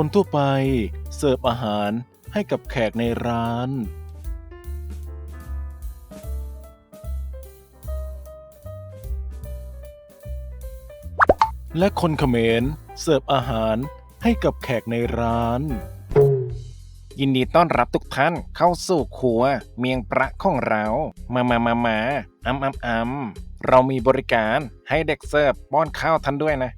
คนทั่วไปเสิร์ฟอาหารให้กับแขกในร้านและคนเขมรเสิร์ฟอาหารให้กับแขกในร้าน ยินดีต้อนรับทุกท่านเข้าสู่ครัวเมียงประของเรา มามามามาอัมอัมอัมเรามีบริการให้เด็กเสิร์ฟป้อนข้าวท่านด้วยนะ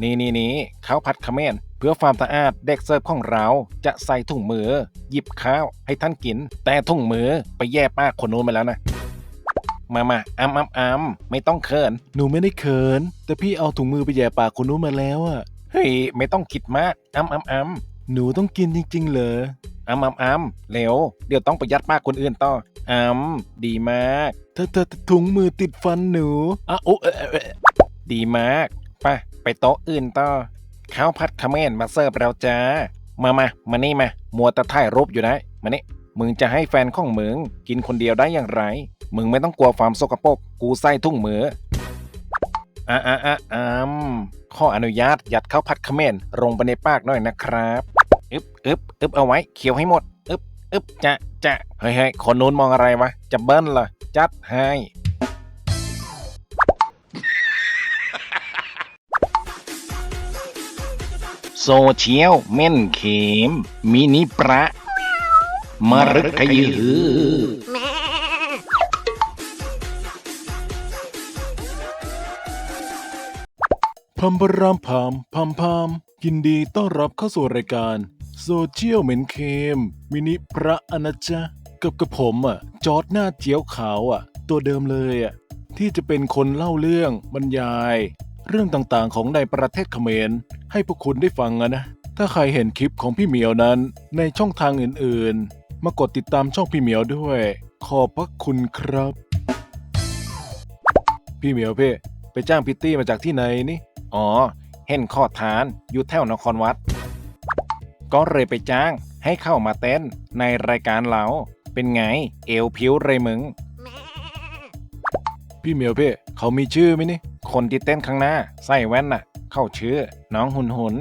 นี่นี่นี่ข้าวผัดเขมรเพื่อความสะอาดเด็กเสิร์ฟของเราจะใส่ถุงมือ หยิบข้าวให้ท่านกิน แต่ถุงมือไปแย่ป้าคนนู้นไปแล้วนะมามาอัมอัมอัมไม่ต้องเขิน หนูไม่ได้เขิน แต่พี่เอาถุงมือไปแย่ปากคนนู้นมาแล้วอะเฮ้ยไม่ต้องคิดมากอัมอัมอัมหนูต้องกินจริง ๆ เหรออัมอัมอัมเร็วเดี๋ยวต้องไปยัดปากคนอื่นต่ออัมดีมากถ้าถ้าถ้าถุงมือติดฟันหนูอะโอ้เอ่อเอ่อเอ่อดีมากไป ไปโต๊ะอื่นต่อข้าวผัดขมรมาเสิร์ฟแล้วจ้า มามามานี่มา มัวต่ถ่ายรูปอยู่นะ มานี่ มึงจะให้แฟนของมึงกินคนเดียวได้อย่างไร มึงไม่ต้องกลัวความสกปรก กูใส่ทุ่งมืออะอะอะอ่มข้ออนุญาตยัดข้าวผัดขมรลงไปในปากหน่อยนะครับอึบอึบอึบเอาไว้เคี้ยวให้หมดอึบอึบจะจะเฮ้ยเฮ้ยคนนู้นมองอะไรวะ จะเบิ้ลเหรอจัดให้ โซเชียลเม่นเขมมินิประมรึกขยือพัมพรามพามพัมพามยินดีต้อนรับเข้าสู่รายการโซเชียลเมนเคมมินิพระอนะจ๊ะกับกับผมอะ จอร์ดหน้าเจียวขาวอะ ตัวเดิมเลยอะ ที่จะเป็นคนเล่าเรื่องบรรยาย เรื่องต่างๆของในประเทศเขมร ให้พวกคุณได้ฟังอะนะ ถ้าใครเห็นคลิปของพี่เหมียวนั้นในช่องทางอื่นๆ มากดติดตามช่องพี่เหมียวด้วย ขอบพระคุณครับ พี่เหมียวเพ่ไปจ้างพิตตี้มาจากที่ไหนนี่ อ๋อ เห็นข้อทานอยู่แถวนครวัด ก็เลยไปจ้างให้เข้ามาเต้นในรายการเรา เป็นไง เอวผิวเลยมึง พี่เหมียวเพ่เขามีชื่อไหมนี่ คนที่เต้นข้างหน้า ใส่แว่นน่ะ เข้าชื่อ น้องหุนหุน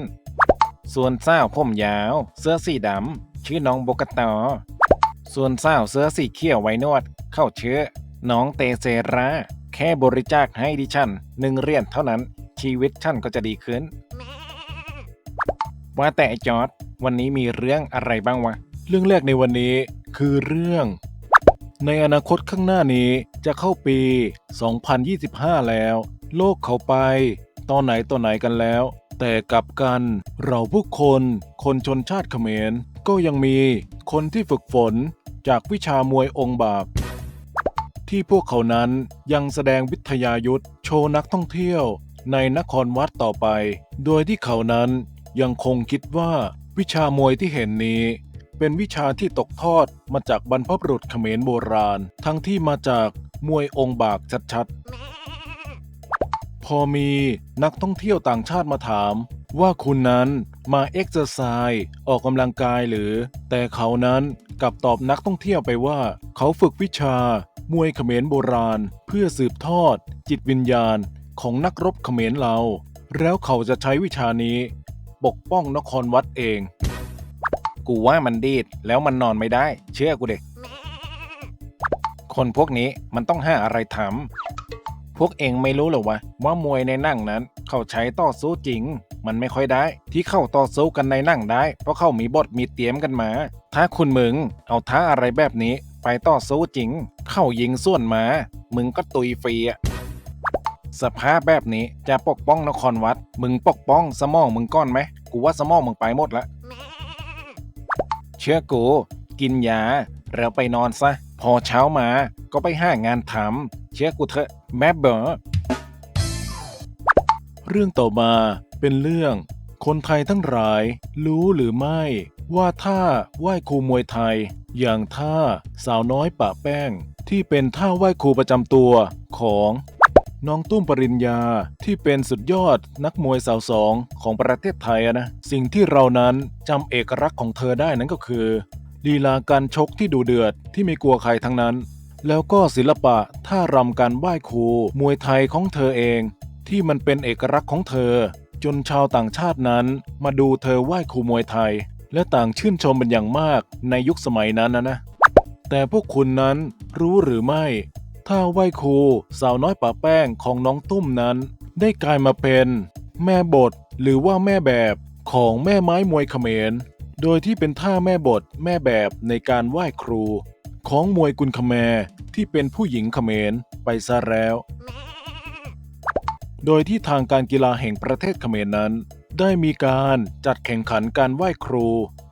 ส่วนสาวผมยาว เสื้อสีดำชื่อน้องโบกตอ ส่วนสาวเสื้อสีเขียวไว้นวด เข้าชื่อ น้องเตเซรา แค่บริจาคให้ดิฉันหนึ่งเหรียญเท่านั้น ชีวิตฉันก็จะดีขึ้น ว่าแต่ไอ้จอร์ดวันนี้มีเรื่องอะไรบ้างวะ เรื่องแรกในวันนี้คือเรื่อง ในอนาคตข้างหน้านี้จะเข้าปี 2025 แล้ว โลกเขาไป ตอนไหนตอนไหนกันแล้ว แต่กลับกันเราผู้คน คนชนชาติเขมร ก็ยังมีคนที่ฝึกฝนจากวิชามวยองค์บากที่พวกเขานั้นยังแสดงวิทยายุทธโชว์นักท่องเที่ยวในนครวัดต่อไป โดยที่เขานั้นยังคงคิดว่าวิชามวยที่เห็นนี้ เป็นวิชาที่ตกทอดมาจากบรรพบุรุษเขมรโบราณ ทั้งที่มาจากมวยองค์บากชัดๆ พอมีนักท่องเที่ยวต่างชาติมาถาม ว่าคุณนั้นมาเอ็กซ์เซอร์ไซส์ออกกำลังกายหรือ แต่เขานั้นกลับตอบนักท่องเที่ยวไปว่า เขาฝึกวิชามวยเขมรโบราณ เพื่อสืบทอด จิตวิญญาณของนักรบเขมรเรา แล้วเขาจะใช้วิชานี้ ปกป้องนครวัดเอง กูว่ามันดีดแล้วมันนอนไม่ได้ เชื่อกูเด็กคนพวกนี้มันต้องหาอะไรทำพวกเองไม่รู้หรอวะว่ามวยในนั่งนั้น เขาใช้ต่อสู้จริง มันไม่ค่อยได้ ที่เข้าต่อสู้กันในนั่งได้ เพราะเขามีบทมีเตรียมกันมา ถ้าคุณมึง เอาท้าอะไรแบบนี้ ไปต่อสู้จริง เข้ายิงส่วนมา มึงก็ตุยฟรีอะสภาพแบบนี้จะปกป้องนครวัด มึงปกป้องสมองมึงก้อนไหมกูว่าสมองมึงไปหมดละ เชื่อกู กินยาแล้วไปนอนซะ พอเช้ามาก็ไปห้างานทำเชื่อกูเถอะแม่เบอเรื่องต่อมาเป็นเรื่อง คนไทยทั้งหลายรู้หรือไม่ ว่าท่าไหว้ครูมวยไทย อย่างท่าสาวน้อยปะแป้ง ที่เป็นท่าไหว้ครูประจำตัวของ น้องตุ้มปริญญาที่เป็นสุดยอดนักมวยสาวสองของประเทศไทยอะนะ สิ่งที่เรานั้นจำเอกลักษณ์ของเธอได้นั้นก็คือลีลาการชกที่ดูเดือดที่ไม่กลัวใครทั้งนั้น แล้วก็ศิลปะท่ารำการไหว้ครูมวยไทยของเธอเอง ที่มันเป็นเอกลักษณ์ของเธอ จนชาวต่างชาตินั้น มาดูเธอไหว้ครูมวยไทย และต่างชื่นชมเป็นอย่างมากในยุคสมัยนั้นนะนะแต่พวกคุณนั้นรู้หรือไม่ ถ้าไหว้ครูสาวน้อยป่าแป้งของน้องตุ้มนั้น ได้กลายมาเป็น แม่บทหรือว่าแม่แบบของแม่ไม้มวยเขมร โดยที่เป็นท่าแม่บทแม่แบบในการไหว้ครู ของมวยกุลคแมรที่เป็นผู้หญิงเขมรไปซะแล้ว โดยที่ทางการกีฬาแห่งประเทศเขมรนั้น ได้มีการจัดแข่งขันการไหว้ครู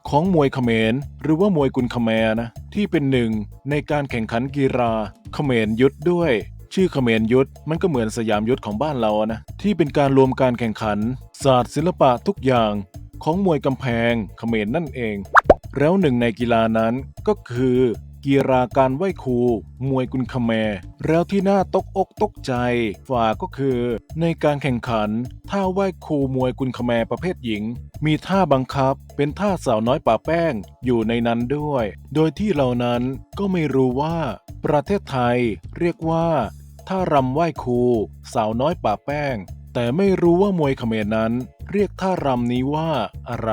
ของมวยเขมร หรือว่ามวยกุลคแมรนะที่เป็นหนึ่งในการแข่งขันกีฬา เขมรยุทธด้วย ชื่อเขมรยุทธมันก็เหมือนสยามยุทธของบ้านเราอะนะ ที่เป็นการรวมการแข่งขัน ศาสตร์ศิลปะทุกอย่างของมวยกำแพงเขมรนั่นเอง แล้วหนึ่งในกีฬานั้นก็คือ กีฬาการไหว้ครู มวยกุนคแมแล้วที่น่าตกอกตกใจฝ่าก็คือ ในการแข่งขัน ท่าไหว้ครูมวยกุนคแมประเภทหญิง มีท่าบังคับเป็นท่าสาวน้อยป่าแป้งอยู่ในนั้นด้วย โดยที่เหล่านั้นก็ไม่รู้ว่า ประเทศไทยเรียกว่าท่ารำไหว้ครู สาวน้อยป่าแป้ง แต่ไม่รู้ว่ามวยเขมรนั้น เรียกท่ารำนี้ว่าอะไร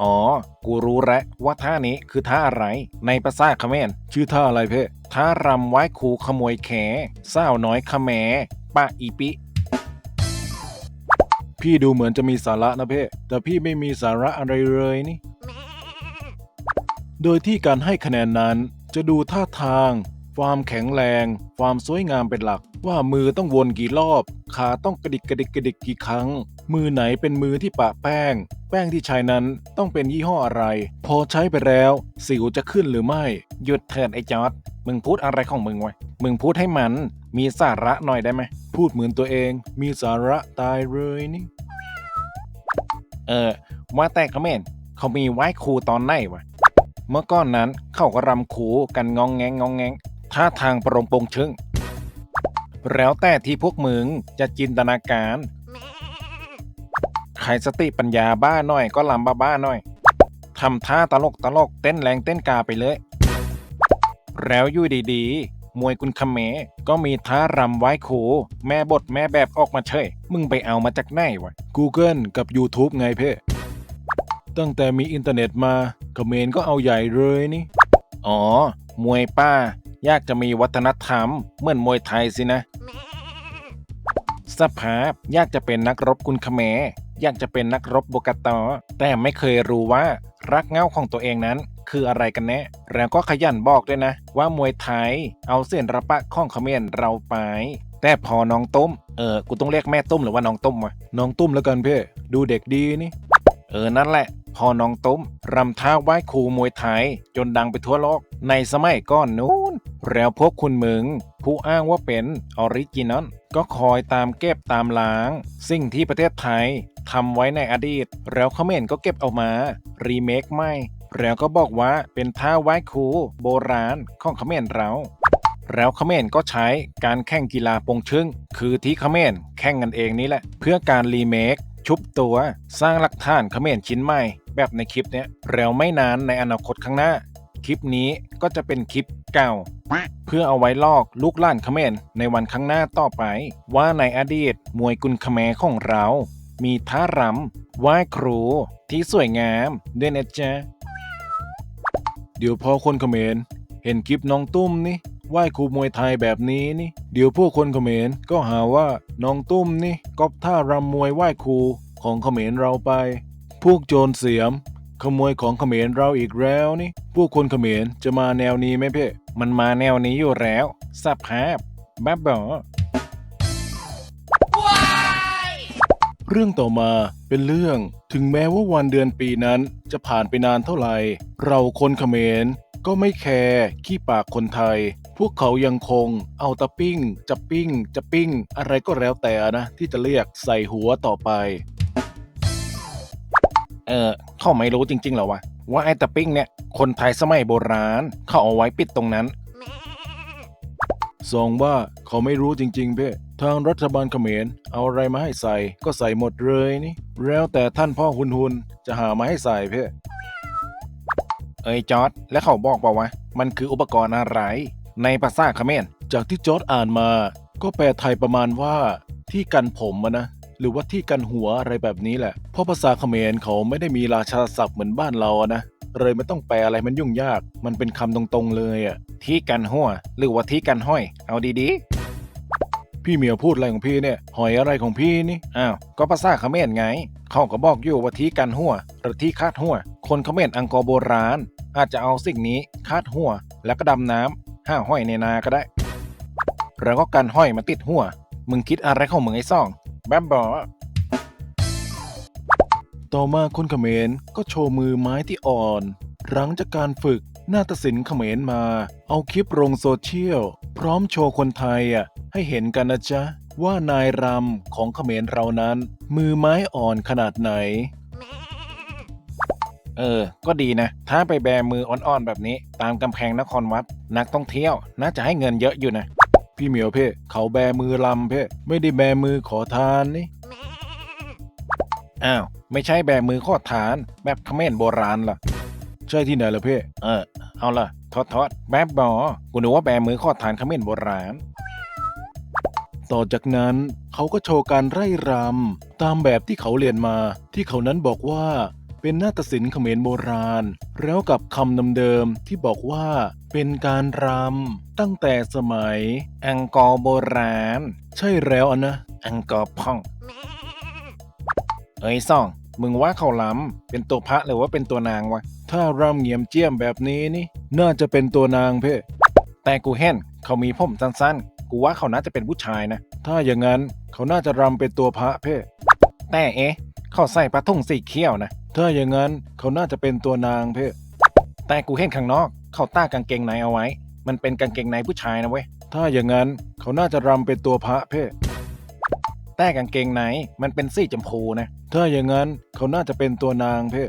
อ๋อ กูรู้แล้วว่าท่านี้คือท่าอะไร ในภาษาเขมรชื่อท่าอะไรเพ่ท่ารำไหว้ครูขโมยแขสาวน้อยขแมปะอีปิพี่ดูเหมือนจะมีสาระนะเพ่แต่พี่ไม่มีสาระอะไรเลยนี่ โดยที่การให้คะแนนนั้นจะดูท่าทาง ความแข็งแรง ความสวยงามเป็นหลัก ว่ามือต้องวนกี่รอบ ขาต้องกระดิกกระดิกกระดิกกี่ครั้ง มือไหนเป็นมือที่ปะแป้ง แป้งที่ใช้นั้นต้องเป็นยี่ห้ออะไร พอใช้ไปแล้ว สิวจะขึ้นหรือไม่ หยุดเถิดไอ้จอดมึงพูดอะไรของมึงวะมึงพูดให้มัน มีสาระหน่อยได้ไหมพูดเหมือนตัวเอง มีสาระตายเลยนี่เออ ว่าแต่เขมรเขามีไหว้ครูตอนไหนวะเมื่อก่อนนั้นเขาก็รำครูกันงองแงงงองแงง ท่าทางปรงปงชึ่ง แล้วแต่ที่พวกมึงจะจินตนาการใครสติปัญญาบ้าหน่อยก็ลำบ้าบ้าหน่อยทำท่าตลกตลกเต้นแรงเต้นกาไปเลย แล้วอยู่ดีๆ มวยกุนคเมก็มีท่ารำไหว้ครูแม่บทแม่แบบออกมาเฉย มึงไปเอามาจากไหนวะ Google กับ YouTube ไงเพ่ตั้งแต่มีอินเทอร์เน็ตมาคเมรก็เอาใหญ่เลยนี่ อ๋อ มวยป้า ยากจะมีวัฒนธรรม เหมือนมวยไทยสินะ สภาพยากจะเป็นนักรบกุนคเมอยากจะเป็นนักรบบกตอ แต่ไม่เคยรู้ว่ารักเง้าของตัวเองนั้น คืออะไรกันแน่แล้วก็ขยันบอกด้วยนะ ว่ามวยไทยเอาเส้นระปะของเขมรเราไป แต่พอน้องต้ม เออ กูต้องเรียกแม่ต้มหรือว่าน้องต้มวะน้องตุ้มแล้วกันเพ่ดูเด็กดีนี่ เออนั่นแหละ พอน้องตุ้มรำท่าไหว้ครูมวยไทย จนดังไปทั่วโลก ในสมัยก่อนนู้นแล้วพวกคุณมึง ผู้อ้างว่าเป็นออริจินอลก็คอยตามเก็บตามล้าง สิ่งที่ประเทศไทยทำไว้ในอดีต แล้วเขมรก็เก็บเอามา รีเมคใหม่แล้วก็บอกว่าเป็นท่าไหว้ครูโบราณของเขมรเราแล้วเขมรก็ใช้การแข่งกีฬาปงชึ่ง คือที่เขมรแข่งกันเองนี่แหละ เพื่อการรีเมค ชุบตัวสร้างหลักฐานเขมรชิ้นใหม่ แบบในคลิปเนี้ยแล้วไม่นานในอนาคตข้างหน้า คลิปนี้ก็จะเป็นคลิปเก่า เพื่อเอาไว้ลอกลูกล้านเขมรในวันข้างหน้าต่อไป ว่าในอดีตมวยกุนเขมรของเรา มีท่ารำไหว้ครูที่สวยงามด้วยนะจ๊ะเดี๋ยวพอคนเขมรเห็นคลิปน้องตุ้มนี่ ไหว้ครูมวยไทยแบบนี้นี่ เดี๋ยวพวกคนเขมรก็หาว่าน้องตุ้มนี่ก๊อปท่ารำมวยไหว้ครูของเขมรเราไป พวกโจรเสียม ขโมยของเขมรเราอีกแล้วนี่ พวกคนเขมรจะมาแนวนี้ไหมเพ่มันมาแนวนี้อยู่แล้วสภาพบ้าบอเรื่องต่อมาเป็นเรื่องถึงแม้ว่าวันเดือนปีนั้นจะผ่านไปนานเท่าไหร่ เราคนเขมร ก็ไม่แคร์ขี้ปากคนไทย พวกเขายังคงเอาตะปิ้งจะปิ้งจะปิ้ง อะไรก็แล้วแต่นะที่จะเรียกใส่หัวต่อไป เออเขาไม่รู้จริงๆหรอวะว่าไอ้ตะปิ้งเนี่ยคนไทยสมัยโบราณ เขาเอาไว้ปิดตรงนั้นสองว่าเขาไม่รู้จริงๆเพ่ทางรัฐบาลเขมรเอาอะไรมาให้ใส่ก็ใส่หมดเลยนี่ แล้วแต่ท่านพ่อหุนหุนจะหามาให้ใส่เพ่ เอ้ยจอร์ดแล้วเขาบอกเปล่าวะ มันคืออุปกรณ์อะไร ในภาษาเขมรจากที่จอร์ดอ่านมา ก็แปลไทยประมาณว่าที่กันผมนะ หรือว่าที่กันหัวอะไรแบบนี้แหละ เพราะภาษาเขมรเขาไม่ได้มีราชาศัพท์เหมือนบ้านเราอะนะเลยไม่ต้องแปลอะไรมันยุ่งยาก มันเป็นคำตรงๆเลยอะที่กันหัว หรือว่าที่กันห้อย เอาดีๆ พี่เหมียวพูดอะไรของพี่เนี่ย หอยอะไรของพี่นี่ อ้าว ก็ภาษาเขมรไง เขาก็บอกอยู่ว่าที่กันหัวหรือที่คาดหัว คนเขมรอังกอร์โบราณ อาจจะเอาสิ่งนี้คาดหัว แล้วก็ดำน้ำห้าห้อยในนาก็ได้ แล้วก็กันห้อยมาติดหัว มึงคิดอะไรของมึงไอ้ซ่องแบบบอต่อมาคนเขมรก็โชว์มือไม้ที่อ่อน หลังจากการฝึกนาฏศิลป์เขมรมา เอาคลิปลงโซเชียล พร้อมโชว์คนไทยอะให้เห็นกันนะจ๊ะ ว่านายรำของเขมรเรานั้น มือไม้อ่อนขนาดไหน เออ ก็ดีนะ ถ้าไปแบมืออ่อนๆแบบนี้ ตามกำแพงนครวัด นักท่องเที่ยว น่าจะให้เงินเยอะอยู่นะ พี่เหมียวเพ่เขาแบมือลำเพ่ไม่ได้แบมือขอทานนี่อ้าว ไม่ใช่แบมือข้อฐาน แบบเขมรโบราณล่ะ ใช่ที่ไหนล่ะเพ่เออ เอาล่ะทอดทอดๆแบบบอกูนึกว่าแบมือข้อฐานเขมรโบราณต่อจากนั้นเขาก็โชว์การไร่รำตามแบบที่เขาเรียนมา ที่เขานั้นบอกว่า เป็นนาฏศิลป์เขมรโบราณ แล้วกับคำเดิมๆที่บอกว่าเป็นการรำตั้งแต่สมัยอังกอร์โบราณ ใช่แล้วอะนะอังกอร์พ่องเอ้ยซ่อง มึงว่าเขาล้ำเป็นตัวพระหรือว่าเป็นตัวนางวะ ถ้ารำเงียมเจียมแบบนี้นี่ น่าจะเป็นตัวนางเพ่แต่กูเห็นเขามีผมสั้นๆ กูว่าเขาน่าจะเป็นผู้ชายนะ ถ้าอย่างนั้นเขาน่าจะรำเป็นตัวพระเพ่แต่เอ๊ะเขาใส่ปลาทุ่งสีเขียวนะ ถ้าอย่างนั้นเขาน่าจะเป็นตัวนางเพ่แต่กูเห็นข้างนอกเขาต้ากางเกงในเอาไว้ มันเป็นกางเกงในผู้ชายนะเว้ย ถ้าอย่างนั้นเขาน่าจะรำเป็นตัวพระเพ่แต่กางเกงในมันเป็นสีชมพูนะ ถ้าอย่างนั้นเขาน่าจะเป็นตัวนางเพ่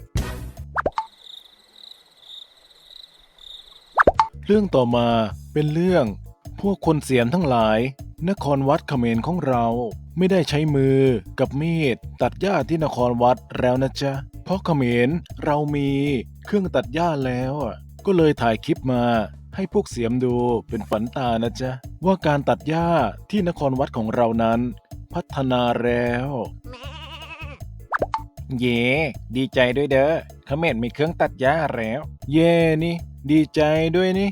เรื่องต่อมาเป็นเรื่อง พวกคนเสียนทั้งหลาย นครวัดเขมรของเรา ไม่ได้ใช้มือกับมีดตัดหญ้าที่นครวัดแล้วนะจ๊ะ เพราะเขมรเรามีเครื่องตัดหญ้าแล้วก็เลยถ่ายคลิปมาให้พวกเสียมดูเป็นฝันตานะจ๊ะ ว่าการตัดหญ้าที่นครวัดของเรานั้น พัฒนาแล้ว เย่ดีใจด้วยเด้อเขมรมีเครื่องตัดหญ้าแล้ว เย่นี่ ดีใจด้วยนี่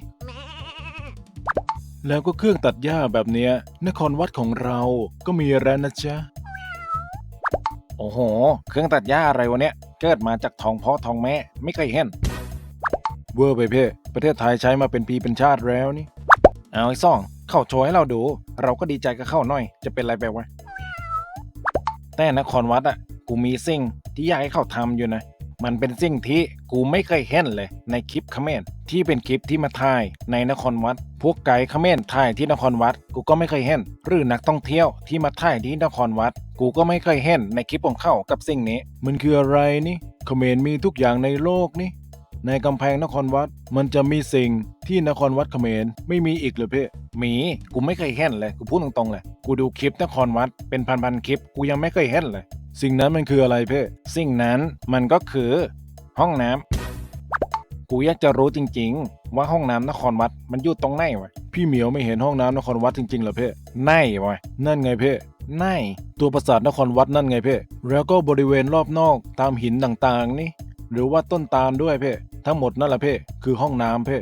แล้วก็เครื่องตัดหญ้าแบบเนี้ย นครวัดของเราก็มีแล้วนะจ๊ะ โอ้โห เครื่องตัดหญ้าอะไรวะเนี่ย เกิดมาจากทองพ่อทองแม่ไม่เคยเห็นเวอร์ไปเพ่ประเทศไทยใช้มาเป็นปีเป็นชาติแล้วนี่ เอาไอ้ซ่อง เข้าโชว์ให้เราดู เราก็ดีใจกับเข้าหน่อย จะเป็นไรไปวะแต่นครวัดอะกูมีสิ่งที่อยากให้เขาทำอยู่นะ มันเป็นสิ่งที่กูไม่เคยเห็นเลยในคลิปเขมรที่เป็นคลิปที่มาถ่ายในนครวัด พวกไกด์เมรถ่ายที่นครวัด กูก็ไม่เคยเห็น หรือนักท่องเที่ยวที่มาถ่ายที่นครวัด กูก็ไม่เคยเห็นในคลิปของเขากับสิ่งนี้ มันคืออะไรนี่เขมรมีทุกอย่างในโลกนี่ในกำแพงนครวัด มันจะมีสิ่งที่นครวัดเขมรไม่มีอีกเลยเพ่หมี กูไม่เคยเห็นเลย กูพูดตรงๆเลย กูดูคลิปนครวัดเป็นพันๆคลิป กูยังไม่เคยเห็นเลย สิ่งนั้นมันคืออะไรเพ่สิ่งนั้นมันก็คือ ห้องน้ำกูอยากจะรู้จริง ๆ ว่าห้องน้ำนครวัดมันอยู่ตรงไหนวะพี่เหมียวไม่เห็นห้องน้ำนครวัดจริงๆเหรอเพ่ไหนวะนั่นไงเพ่ไหนตัวปราสาทนครวัดนั่นไงเพ่แล้วก็บริเวณรอบนอกตามหินต่างๆนี่หรือว่าต้นตาลด้วยเพ่ทั้งหมดนั่นแหละเพ่คือห้องน้ำเพ่